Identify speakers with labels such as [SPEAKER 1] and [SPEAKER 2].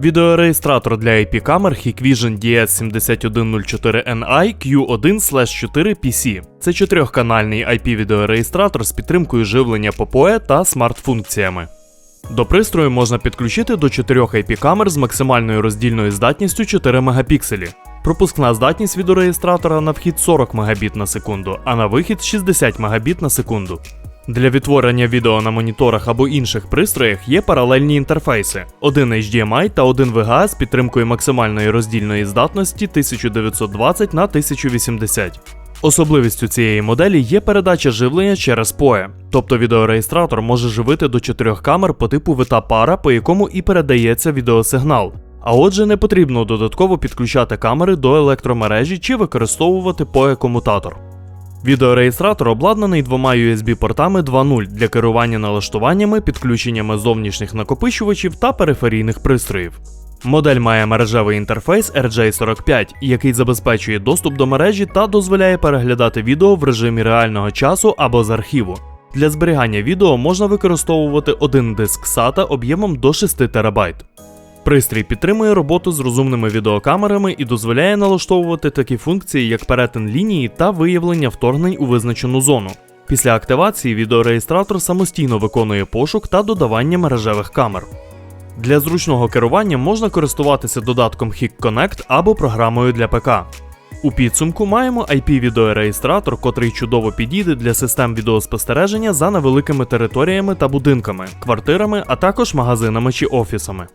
[SPEAKER 1] Відеореєстратор для IP-камер Hikvision DS7104NI Q1-4PC. Це чотирьохканальний IP-відеореєстратор з підтримкою живлення PoE та смарт-функціями. До пристрою можна підключити до 4 IP-камер з максимальною роздільною здатністю 4 мегапікселі. Пропускна здатність відеореєстратора на вхід 40 Мбіт на секунду, а на вихід 60 Мбіт на секунду. Для відтворення відео на моніторах або інших пристроях є паралельні інтерфейси: один HDMI та один VGA з підтримкою максимальної роздільної здатності 1920 на 1080. Особливістю цієї моделі є передача живлення через PoE, тобто відеореєстратор може живити до 4 камер по типу вита пара, по якому і передається відеосигнал. А отже, не потрібно додатково підключати камери до електромережі чи використовувати PoE-комутатор. Відеореєстратор обладнаний двома USB-портами 2.0 для керування налаштуваннями, підключеннями зовнішніх накопичувачів та периферійних пристроїв. Модель має мережевий інтерфейс RJ45, який забезпечує доступ до мережі та дозволяє переглядати відео в режимі реального часу або з архіву. Для зберігання відео можна використовувати один диск SATA об'ємом до 6 ТБ. Пристрій підтримує роботу з розумними відеокамерами і дозволяє налаштовувати такі функції, як перетин лінії та виявлення вторгнень у визначену зону. Після активації відеореєстратор самостійно виконує пошук та додавання мережевих камер. Для зручного керування можна користуватися додатком HIC Connect або програмою для ПК. У підсумку маємо IP-відеореєстратор, котрий чудово підійде для систем відеоспостереження за невеликими територіями та будинками, квартирами, а також магазинами чи офісами.